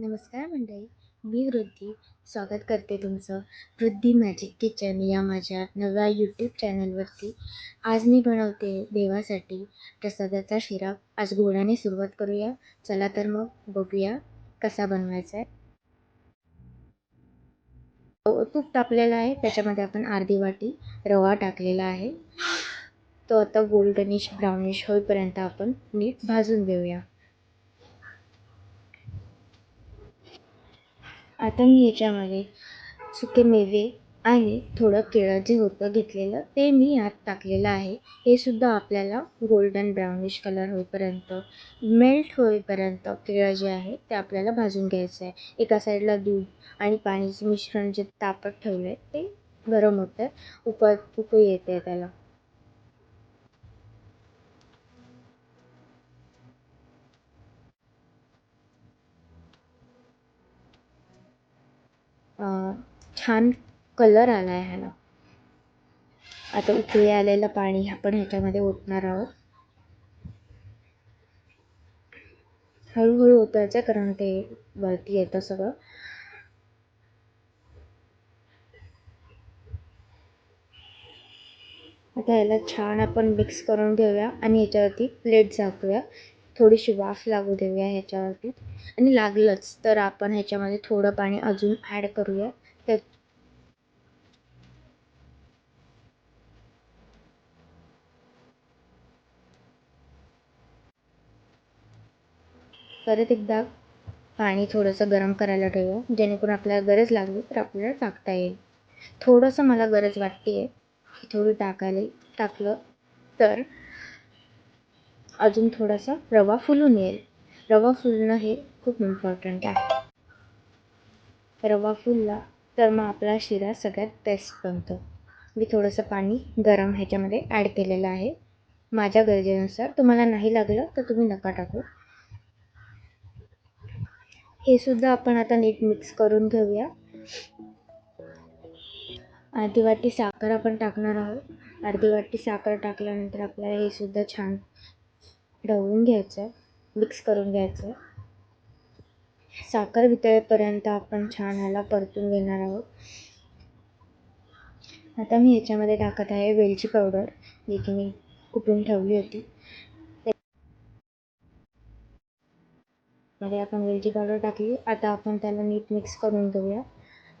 नमस्कार मंडळी मी वृद्धी स्वागत करते तुमचं. वृद्धी मॅजिक किचन या माझ्या नव्या यूट्यूब चॅनलवरती आज मी बनवते देवासाठी प्रसादाचा शिरा. आज गोडाने सुरुवात करूया. चला तर मग बघूया कसा बनवायचा आहे. तूप तापलेलं आहे त्याच्यामध्ये आपण अर्धी वाटी रवा टाकलेला आहे. तो आता गोल्डनिश ब्राउनिश होईपर्यंत आपण नीट भाजून घेऊया. आता मी याच्यामध्ये सुके मेवे आणि थोडं केळं जे होतं घेतलेलं ते मी यात टाकलेलं आहे. हे सुद्धा आपल्याला गोल्डन ब्राउनिश कलर होईपर्यंत मेल्ट होईपर्यंत केळं जे आहे ते आपल्याला भाजून घ्यायचं आहे. एका साईडला दूध आणि पाण्याचं मिश्रण जे तापत ठेवलं आहे ते गरम होतं आहे उप उकळी येते त्याला. छान कलर आला आहे ह्याला. आता उकळी आलेलं पाणी आपण ह्याच्यामध्ये ओतणार आहोत. हळूहळू ओतायचं कारण ते वरती येतं सगळं. आता याला छान आपण मिक्स करून घेऊया आणि याच्यावरती प्लेट झाकूया. थोडीशी वाफ लागू देऊया ह्याच्यावरती. आणि लागलंच तर आपण ह्याच्यामध्ये थोडं पाणी अजून ॲड करूया. त्या परत एकदा पाणी थोडंसं गरम करायला ठेवूया जेणेकरून आपल्याला गरज लागली तर आपल्याला टाकता येईल. थोडंसं मला गरज वाटते आहे थोडी टाकायला टाकलं तर अजून थोडासा रवा फुलून येईल. रवा फुलणं हे खूप इम्पॉर्टंट आहे. रवा फुलला तर मग आपला शिरा सगळ्यात बेस्ट बनतो. मी थोडंसं पाणी गरम ह्याच्यामध्ये ॲड केलेलं आहे. माझ्या गरजेनुसार तुम्हाला नाही लागलं तर तुम्ही नका टाकू. हे सुद्धा आपण आता नीट मिक्स करून घेऊया. अर्धी वाटी साखर आपण टाकणार आहोत. अर्धी वाटी साखर टाकल्यानंतर आपल्याला हे सुद्धा छान ढवळून घ्यायचं आहे मिक्स करून घ्यायचं साखर वितळेपर्यंत आपण छान ह्याला परतून घेणार आहोत. आता मी याच्यामध्ये टाकत आहे वेलची पावडर जी की मी कुठून ठेवली होती. मध्ये आपण वेलची पावडर टाकली. आता आपण त्याला नीट मिक्स करून घेऊया.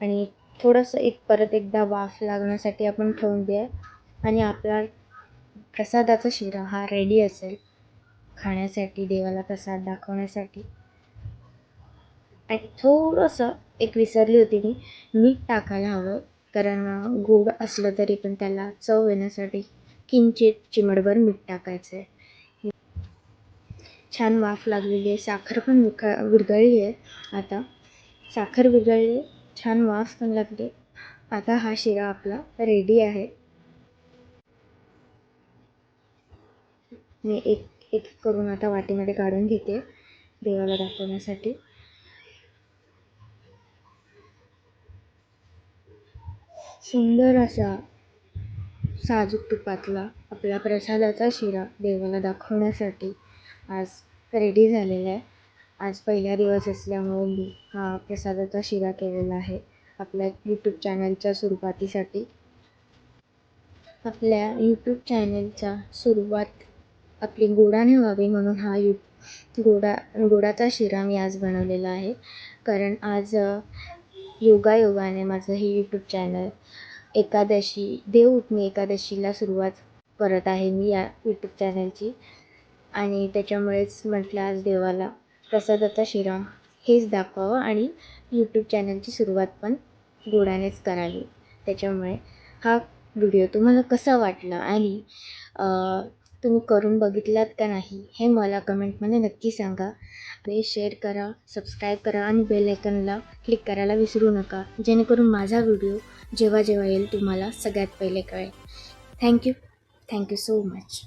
आणि थोडंसं एक परत एकदा वाफ लागण्यासाठी आपण ठेवून द्या आणि आपला प्रसादाचा शिरा हा रेडी असेल. खाण्यासाठी देवाला प्रसाद दाखवण्यासाठी. आणि थोडंसं एक विसरली होती मी मीठ टाकायला हवं. कारण गोड असलं तरी पण त्याला चव येण्यासाठी किंचित चिमडभर मीठ टाकायचं आहे. छान वाफ लागलेली आहे. साखर पण विका विरघळली आहे आता. साखर विरघळली छान वाफ पण लागली. आता हा शिरा आपला रेडी आहे. मी एक एक करून आता वाटीमध्ये काढून घेते देवाला दाखवण्यासाठी. सुंदर असा साजूक तुपातला आपला प्रसादाचा शिरा देवाला दाखवण्यासाठी आज रेडी झालेला आहे. आज पहिला दिवस असल्यामुळे मी हा प्रसादाचा शिरा केलेला आहे आपल्या यूट्यूब चॅनलच्या सुरुवातीसाठी. आपल्या यूट्यूब चॅनलच्या सुरुवात आपली गोडाने व्हावी म्हणून हा यू गोडा गोडाचा शिरा मी आज बनवलेला आहे. कारण आज योगायोगाने माझं हे यूट्यूब चॅनल एकादशी देवउठणी एकादशीला सुरुवात करत आहे मी या यूट्यूब चॅनलची आणि त्याच्यामुळेच म्हटलं आज देवाला प्रसादाचा शिरा हेच दाखवावं आणि यूट्यूब चॅनलची सुरुवात पण गोडानेच करावी. त्याच्यामुळे हा व्हिडिओ तुम्हाला कसा वाटला आणि तुम्ही करून बघितलात का नाही हे मला कमेंटमध्ये नक्की सांगा. आणि शेअर करा सबस्क्राईब करा आणि बेल आयकनला क्लिक करायला विसरू नका जेणेकरून माझा व्हिडिओ जेव्हा जेव्हा येईल तुम्हाला सगळ्यात पहिले कळेल. Thank you thank you so much